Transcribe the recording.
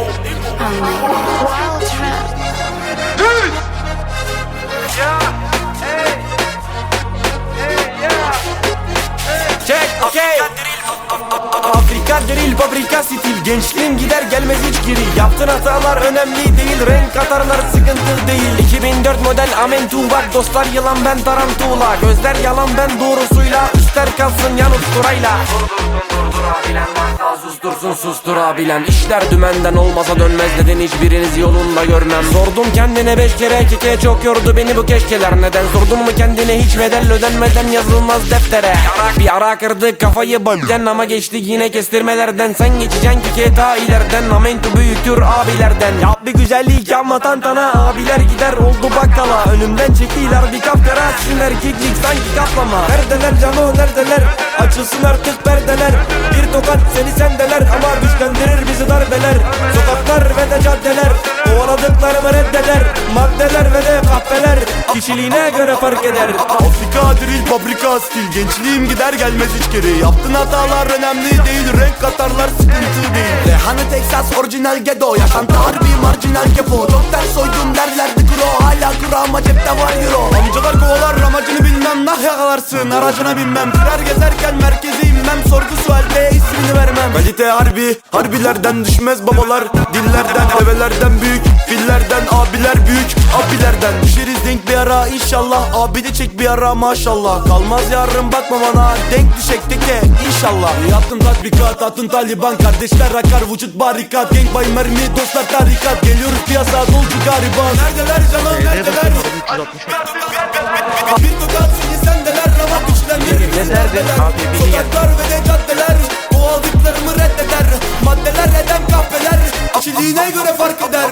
I'm like, wow. Drill fabrika stil Gençliğim gider gelmez hiç geri. Yaptığın hatalar önemli değil. Renk katarlar sıkıntı değil. 2004 model Amentu bak Dostlar yılan ben tarantula. Gözler yalan ben doğrusuyla. Üstler kalsın yan usturayla sustursun susturabilen İşler dümenden olmasa dönmez Neden hiçbiriniz yolunda görmem. Sordum kendine beş kere keke Çok yordu beni bu keşkeler. Neden sordun mu kendine? Hiç bedel ödenmeden yazılmaz deftere. Bir ara kırdı kafayı bölden Ama geçti yine kestirmelerden Sen geçeceksin ki ta ileriden Amento büyüktür abilerden. Yap bir güzellik yapma tantana Abiler gider oldu bakkala. Önümden çekiler bir kapkara. Sizin erkeklik sanki kaplama. Neredeler cano neredeler? Açılsın artık perdeler. Bir tokat seni sendeler Ama güçlendirir bizi darbeler. Sokaklar ve de caddeler. Kovaladıklarımı reddeder Maddeler ve de kahveler Kişiliğine göre fark eder. Afrika drill fabrika stil. Gençliğim gider gelmez hiç geri. Yaptığın hatalar önemli değil. Renk katarlar sıkıntı değil. Rehanı Texas orijinal gedo Yaşantı harbi marjinal kepo Çok ters soydum derlerdi kuro Hala kuru ama cepte var euro. Amcalar kovalar amacını bilmem. Nah yakalarsın aracına binmem. Firar gezerken merkeze inmem. Sorgu sualde ismini vermem. Kalite harbi Harbilerden düşmez babalar. Dillerden develerden büyük. Fillerden abiler büyük. Abilerden bir ara inşallah. Abi de çek bir ara maşallah. Kalmaz yarın bakma bana. Denk düşek teke inşallah. Yaptım tatbikat atın taliban. Kardeşler akar vücut barikat. Gang bay mermi dostlar tarikat. Geliyoruz piyasa dolcu gariban. Neredeler canım neredeler? Bir tokat seni sendeler. Ramak gel. Sokaklar ve de caddeler. Bu aldıklarımı reddeder. Maddeler eden kahveler Kişiliğine göre fark eder